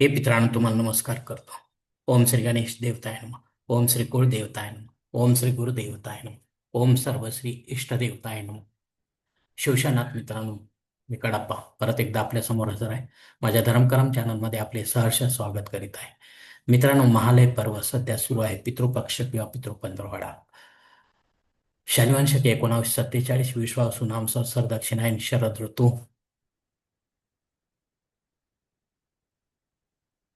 हे पित्रांनो तुम्हाला नमस्कार करतो. ओम श्री गणेश देवताय नम. ओम श्री कुळदेवताय नम. ओम श्री गुरुदेवताय नम. ओम सर्वश्री इष्टदेवताय नम. शिवशानाथ मित्रांनो मी कडाप्पा. परत एकदा आपल्यासमोर हजर आहे. माझ्या धर्मकरम चॅनलमध्ये आपले सहर्ष स्वागत करीत आहे. मित्रांनो महालय पर्व सध्या सुरू आहे. पितृपक्ष किंवा पितृपंधरवाडा. शनिवार शके एकोणावीस सत्तेचाळीस विश्वासू नामसर संसर दक्षिणायन शरद ऋतू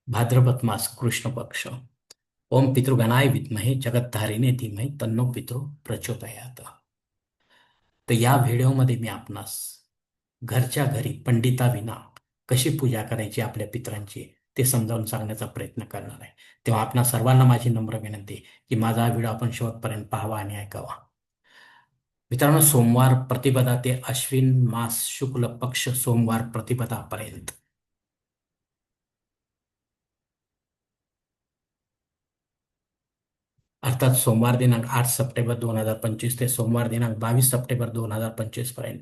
भाद्रपद मास कृष्ण पक्ष। ओम पितृगणाय विद्महे जगद्धारिणे धीमहे तन्नो पितृ प्रचोदयात। तर या व्हिडिओमध्ये मी आपणास घरच्या घरी पंडिताविना कशी पूजा करायची आपल्या पितरांची ते समजावून सांगण्याचा प्रयत्न करणार आहे. तेव्हा आपणा सर्वांना माझी नम्र विनंती की माझा हा व्हिडिओ आपण शेवटपर्यंत पाहावा आणि ऐकावा. मित्रांनो सोमवार प्रतिपदा ते अश्विन मास शुक्ल पक्ष सोमवार प्रतिपदापर्यंत. अर्थात सोमवार दिनांक आठ सप्टेंबर दोन हजार पंचवीस ते सोमवार दिनांक बावीस सप्टेंबर दोन हजार पंचवीसपर्यंत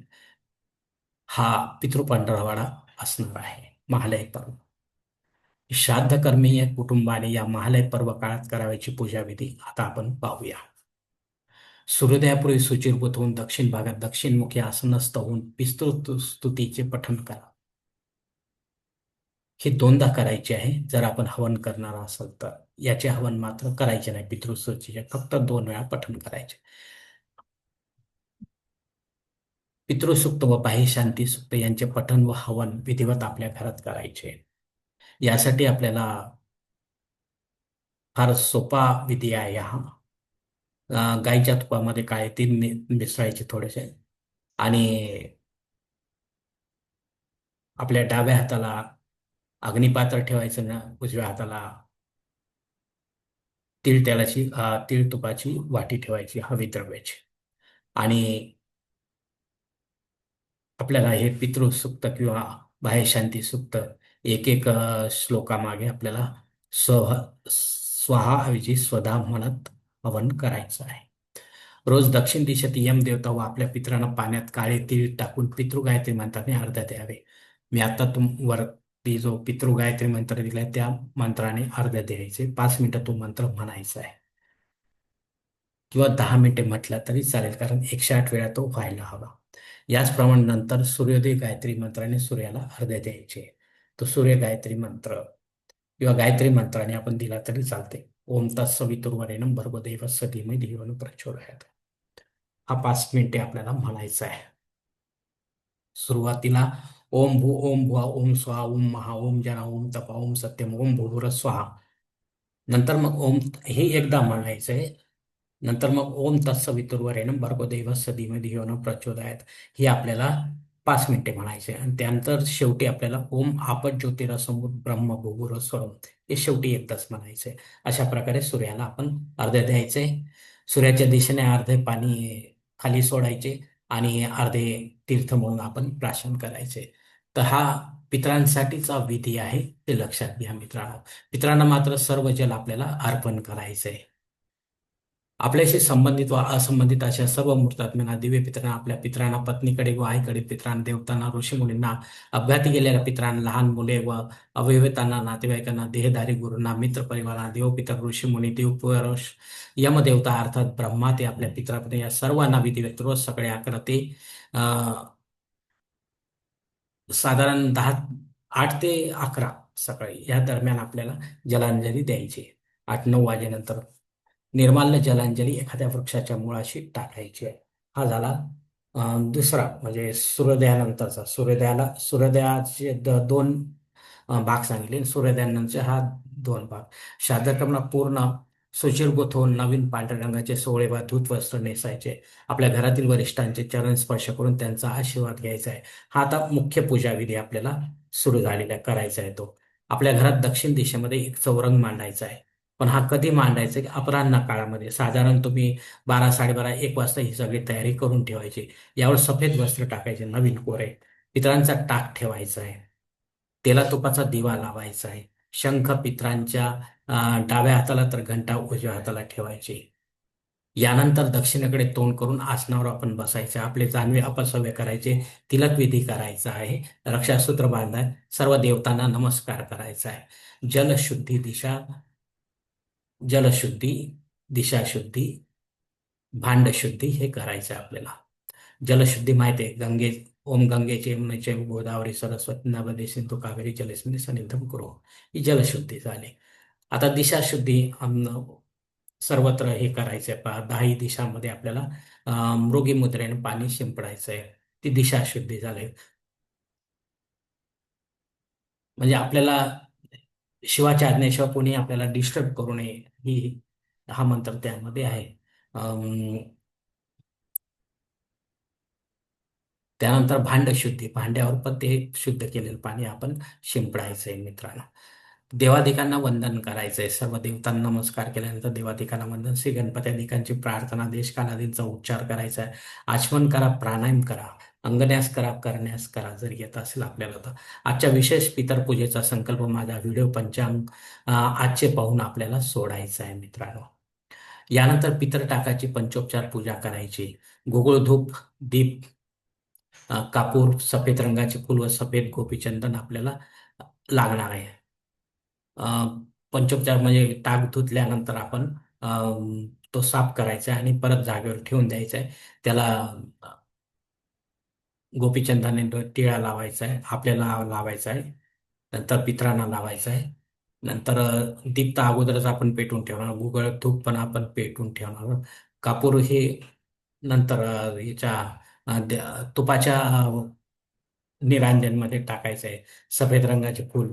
हा पितृपंढरवाडा असणार आहे. महालय पर्व. श्राद्ध कर्मीय कुटुंबाने या महालय पर्व काळात करावयाची पूजाविधी आता आपण पाहूया. सूर्योदयापूर्वी सुचिरभूत होऊन दक्षिण भागात दक्षिणमुखी आसनस्थ होऊन पिस्तृ स्तुतीचे पठण करा. हे दोनदा करायचे आहे जर आपण हवन करणार असाल तर. याचे हवन मात्र करायचे नाही पितृस्तुतीचे फक्त दोन वेळा पठण करायचे. पितृसुक्त व बाह्य शांती सुक्त यांचे पठण व हवन विधिवत आपल्या घरात करायचे. यासाठी आपल्याला फार सोपा विधी आहे हा. गाईच्या तुपामध्ये काय तीन मिसळायचे थोडेसे. आणि आपल्या डाव्या हाताला अग्निपात्र ठेवायचं ना उजव्या हाताला. तीळ तेलाची तीळ तुपाची वाटी ठेवायची हवी द्रव्याची. आणि आपल्याला हे पितृसुक्त किंवा बाह्यशांती सुक्त एक एक श्लोकामागे आपल्याला स्व स्वहा ऐवजी स्वधा म्हणत हवन करायचं आहे. रोज दक्षिण दिशेत यम देवता व आपल्या पित्रांना पाण्यात काळे तीळ टाकून पितृ गायत्री मंत्राने अर्ध्या द्यावे. मी आता तुम वर ती जो पितृगायत्री मंत्र दिलाय त्या मंत्राने अर्ध्या द्यायचे. पाच मिनिटं तो मंत्र म्हणायचा आहे. किंवा दहा मिनिटे म्हटला तरी चालेल कारण एकशे आठ वेळा तो व्हायला हवा. याचप्रमाणे नंतर सूर्योदय गायत्री मंत्राने सूर्याला अर्घ द्यायचे. तो सूर्य गायत्री मंत्र किंवा गायत्री मंत्राने आपण दिला तरी चालते. ओम तत्सवितुर्वरेणम भर्गदैव सधीमय धीवन प्रचोदयात. हा पाच मिनिटे आपल्याला म्हणायचा आहे. सुरुवातीला ओम भू ओम भुवा ओम स्वाहा ओम महा ओम जना ओम तपा ओम सत्यम ओम भूभुर स्वाहा नंतर मग ओम हे एकदा म्हणायचं आहे नंतर मग ओम तत्सवितुर्वरेणम दैव सधीमय धीवन प्रचोदयात हे आपल्याला पाच मिनिटे म्हणायचे आणि त्यानंतर शेवटी आपल्याला ओम आपत ज्योतिरासमोर ब्रह्म भूभुर स्वरम हे शेवटी एकदाच म्हणायचे अशा प्रकारे सूर्याला आपण अर्धे द्यायचे सूर्याच्या दिशेने अर्धे पाणी खाली सोडायचे आणि अर्धे तीर्थ म्हणून आपण प्राशन करायचे तर हा पित्रांसाठीचा विधी आहे ते लक्षात घ्या मित्रांनो. पित्रांना मात्र सर्व जल आपल्याला अर्पण करायचंय आपल्याशी संबंधित व असंबंधित अशा सर्व मूर्तात्म्यांना दिव्य पित्रांना आपल्या पित्रांना पत्नीकडे व आईकडे पित्रांना देवतांना ऋषी मुलींना अपघाती गेलेल्या पित्रांना लहान मुले व अवयवतांना नातेवाईकांना देहधारी गुरूंना मित्र परिवारांना देवपितर ऋषी मुनी देवपुरुष यमदेवता अर्थात ब्रह्मा ते आपल्या पित्रापणे या सर्वांना विधिवत रोज सकाळी अकरा ते साधारण दहा आठ ते अकरा सकाळी या दरम्यान आपल्याला जलांजली द्यायची आठ नऊ वाजेनंतर निर्माल्य जलांजली एखाद्या वृक्षाच्या मुळाशी टाकायची आहे. हा झाला दुसरा म्हणजे सूर्योदयानंतरचा. सूर्योदयाला सूर्योदयाचे दोन भाग सांगितले. सूर्योदयानंतरचे हा दोन भाग. शादक्रमला पूर्ण सुचिरभूत होऊन नवीन पांढऱ्या रंगाचे सोळे वा धूत वस्त्र नेसायचे. आपल्या घरातील वरिष्ठांचे चरण स्पर्श करून त्यांचा आशीर्वाद घ्यायचा आहे. हा आता मुख्य पूजा विधी आपल्याला सुरू झालेला करायचा आहे तो. आपल्या घरात दक्षिण दिशेमध्ये एक चौरंग मांडायचा आहे. पण हा कधी मांडायचा की अपराह्न काळामध्ये. साधारण तुम्ही बारा साडेबारा एक वाजता ही सगळी तयारी करून ठेवायची. यावर सफेद वस्त्र टाकायचे नवीन कोरे. इतरांचा टाक ठेवायचा आहे. तेला तुपाचा दिवा लावायचा आहे. शंख पित्रांच्या डाव्या हाताला तर घंटा उजव्या हाताला ठेवायची. यानंतर दक्षिणेकडे तोंड करून आसनावर आपण बसायचे. आपले जानवे अपसव्य करायचे. तिलक विधी करायचा आहे. रक्षासूत्र बांधाय सर्व देवतांना नमस्कार करायचा आहे. जलशुद्धी दिशा जलशुद्धी दिशाशुद्धी भांडशुद्धी हे करायचं आहे आपल्याला. जलशुद्धी माहिती आहे. गंगे ओम गंगेचे यमुनेचे गोदावरी सरस्वती नर्मदे सिंधू कावेरी जलस्मिनी सनिधम करो। ही जलशुद्धी झाली. आता दिशाशुद्धी सर्वत्र हे करायचंय पहा. दहाही दिशामध्ये आपल्याला मृगी मुद्रेने पाणी शिंपडायचंय. ती दिशाशुद्धी झाली. म्हणजे आपल्याला शिवाच्या आज्ञेशिवाय कोणी आपल्याला डिस्टर्ब करू नये ही हा मंत्र त्यामध्ये आहे. त्यानंतर भांड शुद्धी भांड्यावर पण ते शुद्ध केलेलं पाणी आपण शिंपडायचंय मित्रांनो. देवाधिकांना वंदन करायचंय. सर्व देवतांना नमस्कार केल्यानंतर देवाधिकांना वंदन. श्री गणपती प्रार्थना देशकालादींचा उच्चार करायचा आहे. आचमन करा प्राणायाम करा अंगन्यास करा करण्यास करा जर येत असेल आपल्याला तर. आजच्या विशेष पितरपूजेचा संकल्प माझा व्हिडिओ पंचांग आजचे पाहून आपल्याला सोडायचा आहे मित्रांनो. यानंतर पितर टाकाची पंचोपचार पूजा करायची. गोकुळ धूप दीप कापूर सफेद रंगाचे फुल व सफेद गोपीचंदन आपल्याला लागणार आहे. पंचोपचार म्हणजे ताक धुतल्यानंतर आपण तो साफ करायचा आणि परत जागेवर ठेवून द्यायचा आहे. त्याला गोपीचंदाने टिळा लावायचा आहे आपल्याला लावायचा आहे नंतर पित्रांना लावायचा आहे नंतर दीप्त अगोदरच आपण पेटून ठेवणार गुगळ धूप पण आपण पेटून ठेवणार कापूर हे नंतर याच्या तुपाच्या निरांजनमध्ये टाकायचं आहे. सफेद रंगाचे फूल.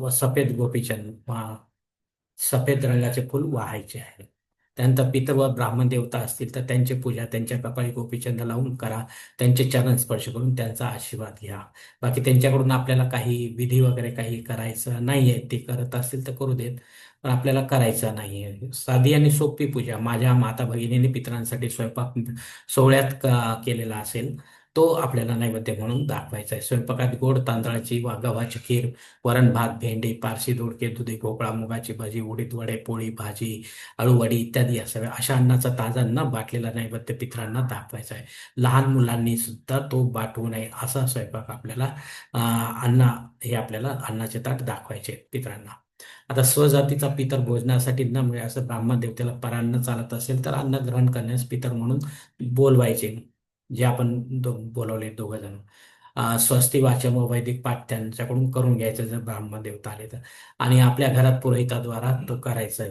व सफेद गोपीचंद सफेद रंगाचे फूल वाहायचे आहे त्यानंतर पितर व ब्राह्मण देवता असतील तर त्यांची पूजा त्यांच्या कपाळी गोपीचंद लावून करा. त्यांचे चरण स्पर्श करून त्यांचा आशीर्वाद घ्या. बाकी त्यांच्याकडून आपल्याला काही विधी वगैरे काही करायचं नाहीये. ते करत असतील तर करू देत पण आपल्याला करायचं नाही आहे साधी आणि सोपी पूजा माझ्या माता भगिनीने पितरांसाठी स्वयंपाक सोहळ्यात केलेला असेल. तो आपल्याला नैवेद्य म्हणून दाखवायचा आहे. स्वयंपाकात गोड तांदळाची वा गव्हाची खीर वरण भात भेंडी पारशी दोडके दुधी भोपळा मुगाची भाजी उडीद वडे पोळी भाजी अळूवडी इत्यादी असावे अशा अन्नाचा ताजा न बाटलेला नैवेद्य पित्रांना दाखवायचा आहे. लहान मुलांनी सुद्धा तो बाटवू नये असा स्वयंपाक आपल्याला अन्न हे आपल्याला अन्नाचे ताट दाखवायचे पित्रांना. आता स्वजातीचा पितर भोजनासाठी न मिळे असं ब्राह्मण देवतेला परान्न चालत असेल तर अन्न ग्रहण करण्यास पितर म्हणून बोलवायचे. जे आपण दो बोलवले दोघं जण. स्वस्ती वाचन व वैदिक पाठ त्यांच्याकडून करून घ्यायचं जर ब्राह्मण देवता आले तर. आणि आपल्या घरात पुरोहिताद्वारा तो करायचा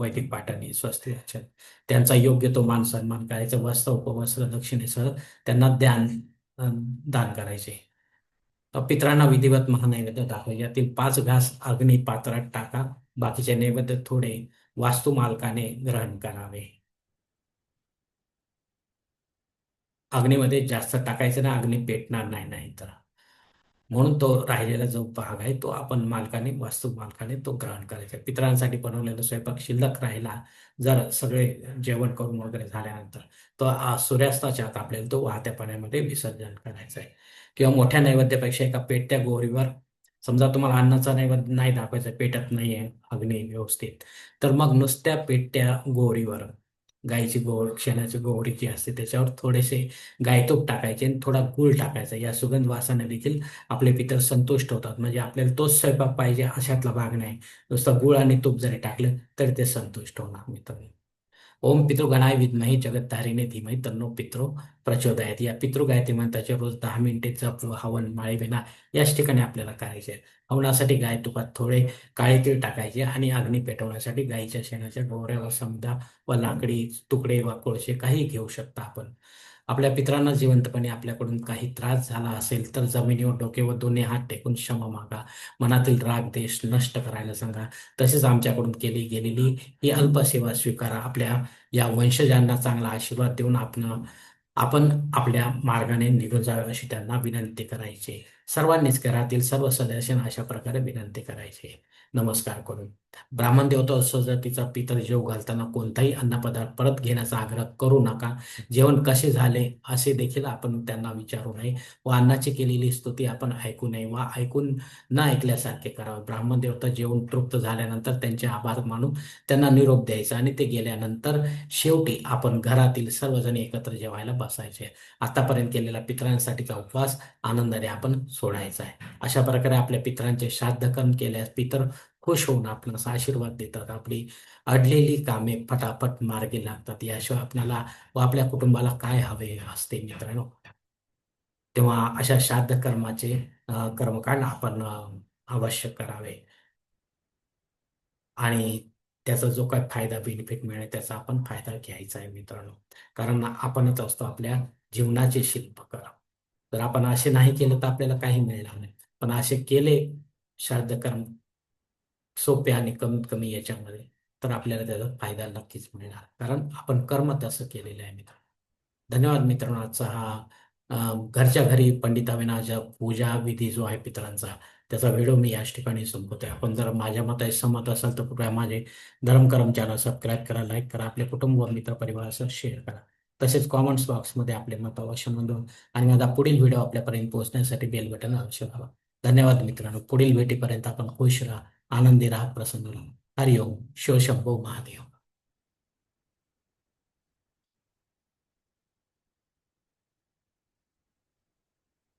वैदिक पाठाने स्वस्ती वाचन. त्यांचा योग्य तो मान सन्मान करायचा वस्त्र उपवस्त्र दक्षिणेसह त्यांना ध्यान दान करायचे. पित्रांना विधिवत महानैवेद्य दाखवा. यातील पाच घास अग्नी पात्रात टाका. बाकीचे नैवेद्य थोडे वास्तू मालकाने ग्रहण करावे. अग्नीमध्ये जास्त टाकायचं ना अग्नी पेटणार नाही नाही तर म्हणून तो राहिलेला जो भाग आहे तो आपण मालकाने वास्तू मालकाने तो ग्रहण करायचा. पितरांसाठी बनवलेला स्वयंपाक शिल्लक राहिला जर सगळे जेवण करून वगैरे झाल्यानंतर तो सूर्यास्ताच्या आत आपल्याला तो वाहत्या पाण्यामध्ये विसर्जन करायचं आहे. किंवा मोठ्या नैवेद्यापेक्षा एका पेटत्या गोरीवर समजा तुम्हाला अन्नाचा नैवेद्य नाही दाखवायचा पेटत नाहीये अग्नी व्यवस्थित तर मग नुसत्या पेटत्या गोरीवर गाईची गोड शेणाची गोवरी जी असते त्याच्यावर थोडेसे गायतूप टाकायचे आणि थोडा गुळ टाकायचा. या सुगंध वासाने देखील आपले पितर संतुष्ट होतात. म्हणजे आपल्याला तोच स्वयंपाक पाहिजे अशातला भाग नाही. नुसता गुळ आणि तूप जरी टाकलं तरी ते संतुष्ट होणार मित्रांनो. ओम पितृगणाय विद्मही जगत्तारिणे धीमही तन्नो पितृ प्रचोदयात. या पितृगायती मंत्राचे रोज दहा मिनिटे जप हवन माळीविना याच ठिकाणी आपल्याला करायचे हवनासाठी गाय तुपात थोडे काळे तीळ टाकायचे आणि अग्नी पेटवण्यासाठी गायीच्या शेणाच्या डोऱ्या व समजा व लाकडी तुकडे वा कोळसे काही घेऊ शकता आपण. आपल्या पित्रांना जिवंतपणे आपल्याकडून काही त्रास झाला असेल तर जमिनीवर डोके व दोन्ही हात टेकून क्षमा मागा. मनातील राग देश नष्ट करायला सांगा. तसेच आमच्याकडून केली गेलेली ही अल्प सेवा स्वीकारा. आपल्या या वंशजांना चांगला आशीर्वाद देऊन आपण आपण आपल्या मार्गाने निघून जावे अशी त्यांना विनंती करायची. सर्वांनीच घरातील सर्व सदस्यांना अशा प्रकारे विनंती करायची. नमस्कार करून. ब्राह्मण देवता तिचा पितर जेव घालताना कोणताही अन्नपदार्थ परत घेण्याचा आग्रह करू नका. जेवण कसे झाले असे देखील आपण त्यांना विचारू नये. व अन्नाची केलेली स्तुती आपण ऐकू नये वा ऐकून न ऐकल्यासारखे करावे. ब्राह्मण देवता जेवण तृप्त झाल्यानंतर त्यांचे आभार मानून त्यांना निरोप द्यायचा आणि ते गेल्यानंतर शेवटी आपण घरातील सर्वजण एकत्र जेवायला बसायचे. आतापर्यंत केलेला पितरांसाठीचा उपवास आनंदाने आपण सोडायचा आहे. अशा प्रकारे आपल्या पितरांचे श्राद्धकर्म केल्यास पितर खुश होऊन आपणास आशीर्वाद देतात. आपली अडलेली कामे फटाफट मार्गी लागतात. याशिवाय आपल्याला व आपल्या कुटुंबाला काय हवे असते मित्रांनो? तेव्हा अशा श्राद्ध कर्माचे कर्मकांड आपण अवश्य करावे. आणि त्याचा जो काय फायदा बेनिफिट मिळेल त्याचा आपण फायदा घ्यायचा आहे मित्रांनो. कारण आपणच असतो आपल्या जीवनाचे शिल्पकार. जर आपण असे नाही केलं तर आपल्याला काही मिळणार नाही. पण असे केले श्राद्ध कर्म सोपे आणि कमीत कमी याच्यामध्ये तर आपल्याला त्याचा फायदा नक्कीच मिळणार. कारण आपण कर्म तसं केलेलं आहे मित्र धन्यवाद मित्रांनो. आजचा हा घरच्या घरी पंडिताविनाच्या पूजा विधी जो आहे पितरांचा त्याचा व्हिडिओ मी याच ठिकाणी संपवतोय. आपण जर माझ्या मताशी सहमत असाल तर कृपया माझे धर्मकरम चॅनल सबस्क्राईब करा लाईक करा आपल्या कुटुंब मित्र परिवारासह शेअर करा. तसेच कॉमेंट्स बॉक्समध्ये आपले मत अवश्य नोंदवून आणि माझा पुढील व्हिडिओ आपल्यापर्यंत पोहोचण्यासाठी बेल बटन अवश्य दाबा. धन्यवाद मित्रांनो. पुढील भेटीपर्यंत आपण खुश राहा आनंदी राहा प्रसन्न राहा. हरिओम. शिवशंभो महादेव.